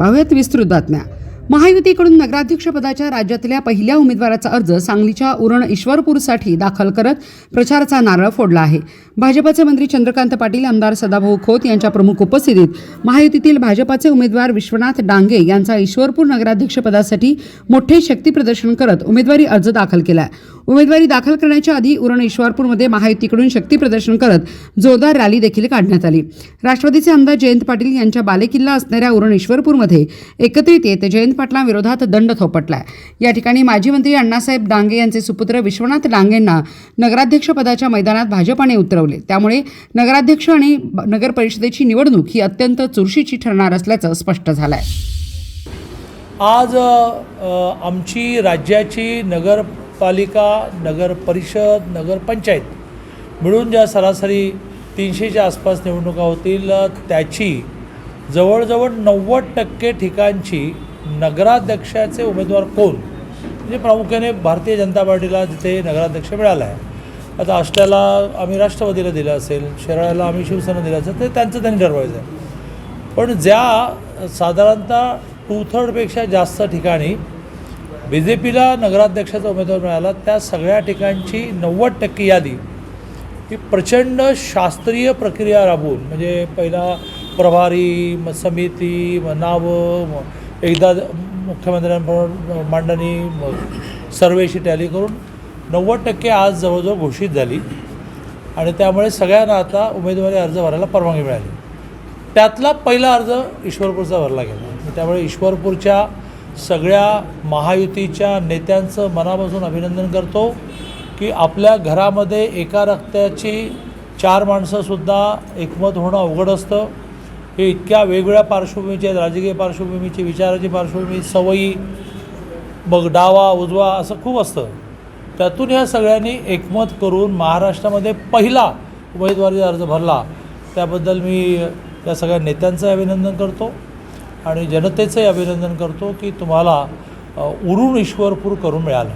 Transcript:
पाहूयात विस्तृत बातम्या. महायुतीकडून नगराध्यक्षपदाच्या राज्यातल्या पहिल्या उमेदवाराचा अर्ज सांगलीच्या उरण ईश्वरपूरसाठी दाखल करत प्रचाराचा नारळ फोडला आहे. भाजपाचे मंत्री चंद्रकांत पाटील आमदार सदाभाऊ खोत यांच्या प्रमुख उपस्थितीत महायुतीतील भाजपाचे उमेदवार विश्वनाथ डांगे यांचा ईश्वरपूर नगराध्यक्षपदासाठी मोठे शक्तीप्रदर्शन करत उमेदवारी अर्ज दाखल केला उमेदवारी दाखल करण्याच्या आधी उरण ईश्वरपूरमध्ये महायुतीकडून शक्तीप्रदर्शन करत जोरदार रॅली देखील काढण्यात आली. राष्ट्रवादीचे आमदार जयंत पाटील यांच्या बालेकिल्ला असणाऱ्या उरण ईश्वरपूरमध्ये एकत्रित येत जयंत पाटलांविरोधात दंड थोपटला या ठिकाणी माजी मंत्री अण्णासाहेब डांगे यांचे सुपुत्र विश्वनाथ डांगेंना नगराध्यक्षपदाच्या मैदानात भाजपाने उतरवले. त्यामुळे नगराध्यक्ष आणि नगरपरिषदेची नगर परिषदेची निवडणूक ही अत्यंत चुरशीची ठरणार असल्याचं स्पष्ट झालं आहे आज आमची राज्याची नगर पालिका नगर परिषद नगरपंचायत मिळून ज्या सरासरी तीनशेच्या आसपास निवडणुका होतील त्याची जवळजवळ नव्वद टक्के ठिकाणची नगराध्यक्षाचे उमेदवार कोण? म्हणजे प्रामुख्याने भारतीय जनता पार्टीला जिथे नगराध्यक्ष मिळाला आहे आता आष्ट्याला आम्ही राष्ट्रवादीला दिलं असेल शेराळ्याला आम्ही शिवसेना दिलं असेल ते त्यांचं त्यांनी ठरवायचं आहे. पण ज्या साधारणतः टू थर्डपेक्षा जास्त ठिकाणी बी जे पीला नगराध्यक्षाचा उमेदवार मिळाला त्या सगळ्या ठिकाणची नव्वद टक्के यादी ही प्रचंड शास्त्रीय प्रक्रिया राबवून म्हणजे पहिला प्रभारी मग समिती मग नावं मग एकदा मुख्यमंत्र्यांबरोबर मांडणी मग सर्वेशी टॅली करून नव्वद टक्के आज जवळजवळ घोषित झाली. आणि त्यामुळे सगळ्यांना आता उमेदवारी अर्ज भरायला परवानगी मिळाली. त्यातला पहिला अर्ज ईश्वरपूरचा भरला गेला. त्यामुळे ईश्वरपूरच्या सगळ्या महायुतीच्या नेत्यांचं मनापासून अभिनंदन करतो की आपल्या घरामध्ये एका रक्ताची चार माणसंसुद्धा एकमत होणं अवघड असतं. हे इतक्या वेगवेगळ्या पार्श्वभूमीचे आहेत राजकीय पार्श्वभूमीची विचाराची पार्श्वभूमी सवयी मग डावा उजवा असं खूप असतं. त्यातून ह्या सगळ्यांनी एकमत करून महाराष्ट्रामध्ये पहिला उमेदवारी अर्ज भरला. त्याबद्दल मी त्या सगळ्या नेत्यांचं अभिनंदन करतो. आणि जनतेचंही अभिनंदन करतो की तुम्हाला उरून ईश्वरपूर करून मिळालं.